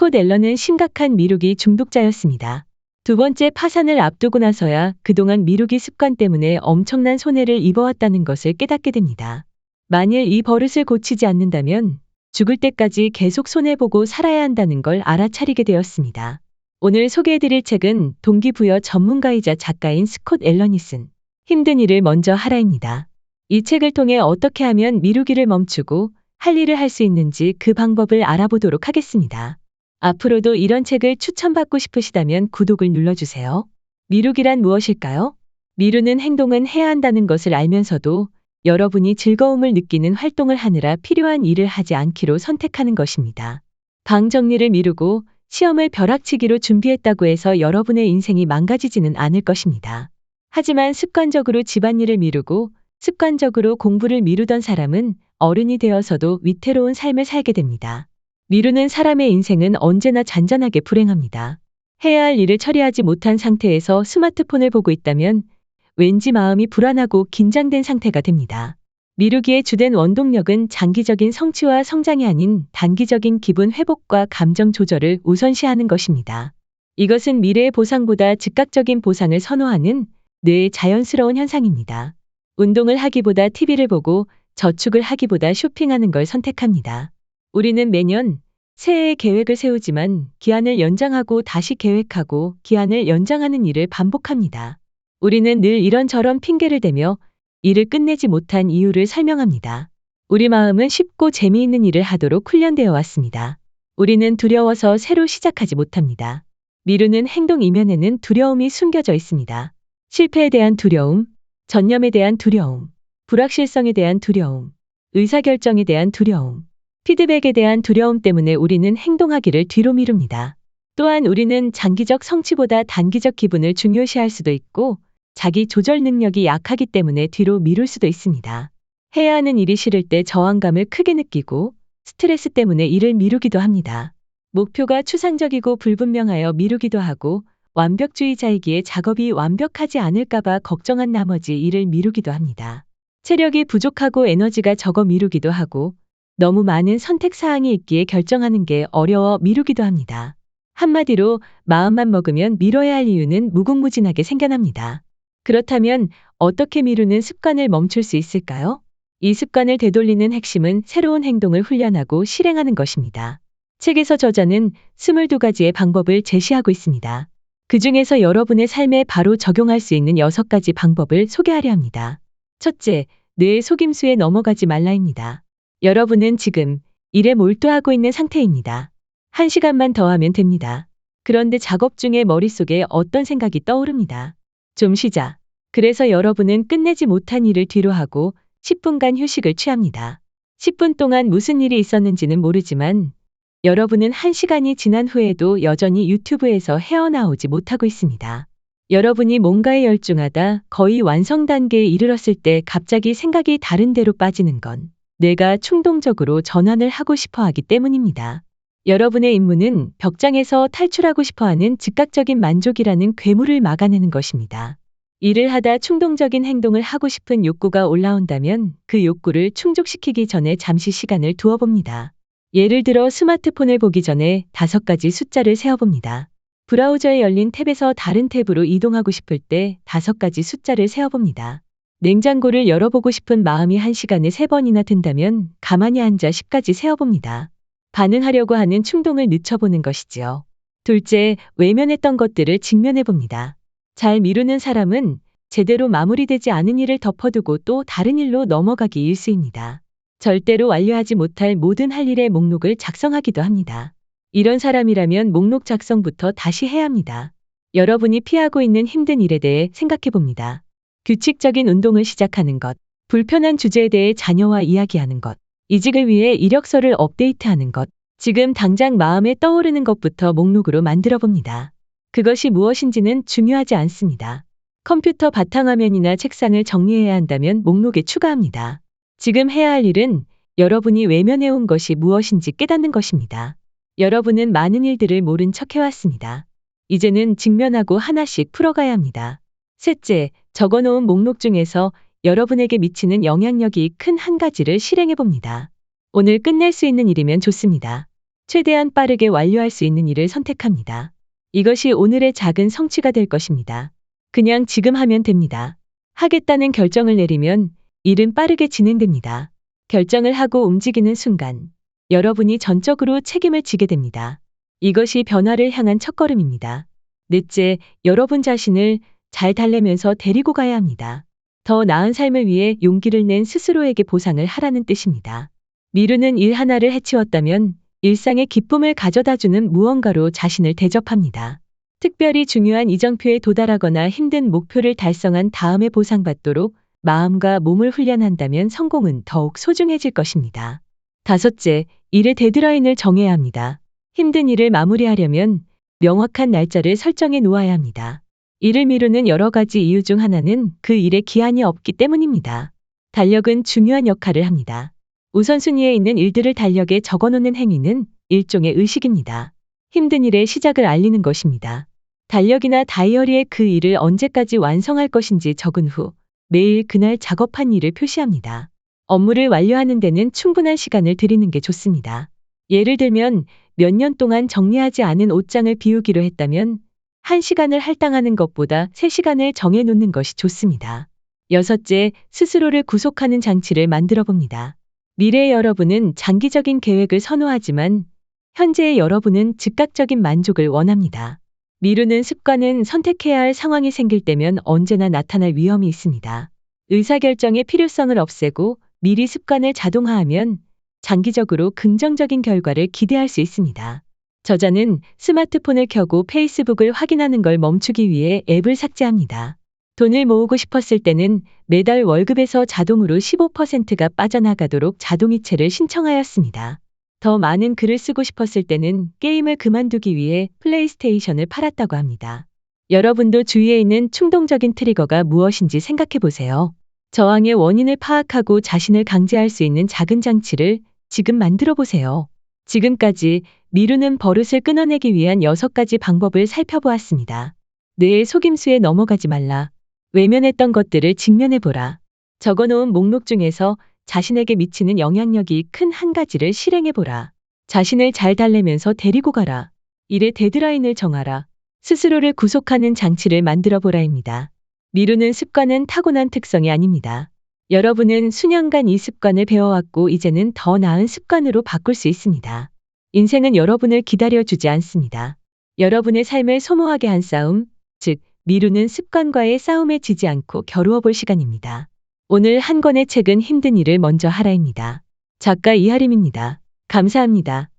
스콧 앨런은 심각한 미루기 중독자였습니다. 두 번째 파산을 앞두고 나서야 그동안 미루기 습관 때문에 엄청난 손해를 입어왔다는 것을 깨닫게 됩니다. 만일 이 버릇을 고치지 않는다면 죽을 때까지 계속 손해보고 살아야 한다는 걸 알아차리게 되었습니다. 오늘 소개해드릴 책은 동기부여 전문가이자 작가인 스콧 앨런이 쓴 힘든 일을 먼저 하라입니다. 이 책을 통해 어떻게 하면 미루기를 멈추고 할 일을 할 수 있는지 그 방법을 알아보도록 하겠습니다. 앞으로도 이런 책을 추천받고 싶으시다면 구독을 눌러주세요. 미루기란 무엇일까요? 미루는 행동은 해야 한다는 것을 알면서도 여러분이 즐거움을 느끼는 활동을 하느라 필요한 일을 하지 않기로 선택하는 것입니다. 방 정리를 미루고 시험을 벼락치기로 준비했다고 해서 여러분의 인생이 망가지지는 않을 것입니다. 하지만 습관적으로 집안일을 미루고 습관적으로 공부를 미루던 사람은 어른이 되어서도 위태로운 삶을 살게 됩니다. 미루는 사람의 인생은 언제나 잔잔하게 불행합니다. 해야 할 일을 처리하지 못한 상태에서 스마트폰을 보고 있다면 왠지 마음이 불안하고 긴장된 상태가 됩니다. 미루기의 주된 원동력은 장기적인 성취와 성장이 아닌 단기적인 기분 회복과 감정 조절을 우선시하는 것입니다. 이것은 미래의 보상보다 즉각적인 보상을 선호하는 뇌의 자연스러운 현상입니다. 운동을 하기보다 TV를 보고 저축을 하기보다 쇼핑하는 걸 선택합니다. 우리는 매년 새해의 계획을 세우지만 기한을 연장하고 다시 계획하고 기한을 연장하는 일을 반복합니다. 우리는 늘 이런저런 핑계를 대며 일을 끝내지 못한 이유를 설명합니다. 우리 마음은 쉽고 재미있는 일을 하도록 훈련되어 왔습니다. 우리는 두려워서 새로 시작하지 못합니다. 미루는 행동 이면에는 두려움이 숨겨져 있습니다. 실패에 대한 두려움, 전념에 대한 두려움, 불확실성에 대한 두려움, 의사결정에 대한 두려움, 피드백에 대한 두려움 때문에 우리는 행동하기를 뒤로 미룹니다. 또한 우리는 장기적 성취보다 단기적 기분을 중요시할 수도 있고 자기 조절 능력이 약하기 때문에 뒤로 미룰 수도 있습니다. 해야 하는 일이 싫을 때 저항감을 크게 느끼고 스트레스 때문에 일을 미루기도 합니다. 목표가 추상적이고 불분명하여 미루기도 하고 완벽주의자이기에 작업이 완벽하지 않을까봐 걱정한 나머지 일을 미루기도 합니다. 체력이 부족하고 에너지가 적어 미루기도 하고 너무 많은 선택 사항이 있기에 결정하는 게 어려워 미루기도 합니다. 한마디로 마음만 먹으면 미뤄야 할 이유는 무궁무진하게 생겨납니다. 그렇다면 어떻게 미루는 습관을 멈출 수 있을까요? 이 습관을 되돌리는 핵심은 새로운 행동을 훈련하고 실행하는 것입니다. 책에서 저자는 22가지의 방법을 제시하고 있습니다. 그 중에서 여러분의 삶에 바로 적용할 수 있는 6가지 방법을 소개하려 합니다. 첫째, 뇌의 속임수에 넘어가지 말라입니다. 여러분은 지금 일에 몰두하고 있는 상태입니다. 한 시간만 더 하면 됩니다. 그런데 작업 중에 머릿속에 어떤 생각이 떠오릅니다. 좀 쉬자. 그래서 여러분은 끝내지 못한 일을 뒤로 하고 10분간 휴식을 취합니다. 10분 동안 무슨 일이 있었는지는 모르지만 여러분은 한 시간이 지난 후에도 여전히 유튜브에서 헤어나오지 못하고 있습니다. 여러분이 뭔가에 열중하다 거의 완성 단계에 이르렀을 때 갑자기 생각이 다른 데로 빠지는 건 뇌가 충동적으로 전환을 하고 싶어 하기 때문입니다. 여러분의 임무는 벽장에서 탈출하고 싶어 하는 즉각적인 만족이라는 괴물을 막아내는 것입니다. 일을 하다 충동적인 행동을 하고 싶은 욕구가 올라온다면 그 욕구를 충족시키기 전에 잠시 시간을 두어 봅니다. 예를 들어 스마트폰을 보기 전에 다섯 가지 숫자를 세어봅니다. 브라우저에 열린 탭에서 다른 탭으로 이동하고 싶을 때 다섯 가지 숫자를 세어봅니다. 냉장고를 열어보고 싶은 마음이 한 시간에 세 번이나 든다면 가만히 앉아 10까지 세어봅니다. 반응하려고 하는 충동을 늦춰보는 것이지요. 둘째, 외면했던 것들을 직면해봅니다. 잘 미루는 사람은 제대로 마무리되지 않은 일을 덮어두고 또 다른 일로 넘어가기 일수입니다. 절대로 완료하지 못할 모든 할 일의 목록을 작성하기도 합니다. 이런 사람이라면 목록 작성부터 다시 해야 합니다. 여러분이 피하고 있는 힘든 일에 대해 생각해 봅니다. 규칙적인 운동을 시작하는 것, 불편한 주제에 대해 자녀와 이야기하는 것, 이직을 위해 이력서를 업데이트하는 것, 지금 당장 마음에 떠오르는 것부터 목록으로 만들어 봅니다. 그것이 무엇인지는 중요하지 않습니다. 컴퓨터 바탕화면이나 책상을 정리해야 한다면 목록에 추가합니다. 지금 해야 할 일은 여러분이 외면해온 것이 무엇인지 깨닫는 것입니다. 여러분은 많은 일들을 모른 척 해왔습니다. 이제는 직면하고 하나씩 풀어가야 합니다. 셋째, 적어놓은 목록 중에서 여러분에게 미치는 영향력이 큰 한 가지를 실행해 봅니다. 오늘 끝낼 수 있는 일이면 좋습니다. 최대한 빠르게 완료할 수 있는 일을 선택합니다. 이것이 오늘의 작은 성취가 될 것입니다. 그냥 지금 하면 됩니다. 하겠다는 결정을 내리면 일은 빠르게 진행됩니다. 결정을 하고 움직이는 순간 여러분이 전적으로 책임을 지게 됩니다. 이것이 변화를 향한 첫걸음입니다. 넷째, 여러분 자신을 잘 달래면서 데리고 가야 합니다. 더 나은 삶을 위해 용기를 낸 스스로에게 보상을 하라는 뜻입니다. 미루는 일 하나를 해치웠다면 일상의 기쁨을 가져다 주는 무언가로 자신을 대접합니다. 특별히 중요한 이정표에 도달하거나 힘든 목표를 달성한 다음에 보상받도록 마음과 몸을 훈련한다면 성공은 더욱 소중해질 것입니다. 다섯째, 일의 데드라인을 정해야 합니다. 힘든 일을 마무리하려면 명확한 날짜를 설정해 놓아야 합니다. 일을 미루는 여러 가지 이유 중 하나는 그 일에 기한이 없기 때문입니다. 달력은 중요한 역할을 합니다. 우선순위에 있는 일들을 달력에 적어놓는 행위는 일종의 의식입니다. 힘든 일의 시작을 알리는 것입니다. 달력이나 다이어리에 그 일을 언제까지 완성할 것인지 적은 후 매일 그날 작업한 일을 표시합니다. 업무를 완료하는 데는 충분한 시간을 들이는 게 좋습니다. 예를 들면 몇 년 동안 정리하지 않은 옷장을 비우기로 했다면 1시간을 할당하는 것보다 3시간을 정해 놓는 것이 좋습니다. 여섯째, 스스로를 구속하는 장치를 만들어 봅니다. 미래의 여러분은 장기적인 계획을 선호하지만 현재의 여러분은 즉각적인 만족을 원합니다. 미루는 습관은 선택해야 할 상황이 생길 때면 언제나 나타날 위험이 있습니다. 의사결정의 필요성을 없애고 미리 습관을 자동화하면 장기적으로 긍정적인 결과를 기대할 수 있습니다. 저자는 스마트폰을 켜고 페이스북을 확인하는 걸 멈추기 위해 앱을 삭제합니다. 돈을 모으고 싶었을 때는 매달 월급에서 자동으로 15%가 빠져나가도록 자동이체를 신청하였습니다. 더 많은 글을 쓰고 싶었을 때는 게임을 그만두기 위해 플레이스테이션을 팔았다고 합니다. 여러분도 주위에 있는 충동적인 트리거가 무엇인지 생각해 보세요. 저항의 원인을 파악하고 자신을 강제할 수 있는 작은 장치를 지금 만들어 보세요. 지금까지 미루는 버릇을 끊어내기 위한 6가지 방법을 살펴보았습니다. 뇌의 속임수에 넘어가지 말라. 외면했던 것들을 직면해보라. 적어놓은 목록 중에서 자신에게 미치는 영향력이 큰 한 가지를 실행해보라. 자신을 잘 달래면서 데리고 가라. 일의 데드라인을 정하라. 스스로를 구속하는 장치를 만들어보라입니다. 미루는 습관은 타고난 특성이 아닙니다. 여러분은 수년간 이 습관을 배워왔고 이제는 더 나은 습관으로 바꿀 수 있습니다. 인생은 여러분을 기다려주지 않습니다. 여러분의 삶을 소모하게 한 싸움, 즉, 미루는 습관과의 싸움에 지지 않고 겨루어 볼 시간입니다. 오늘 한 권의 책은 힘든 일을 먼저 하라입니다. 작가 이하림입니다. 감사합니다.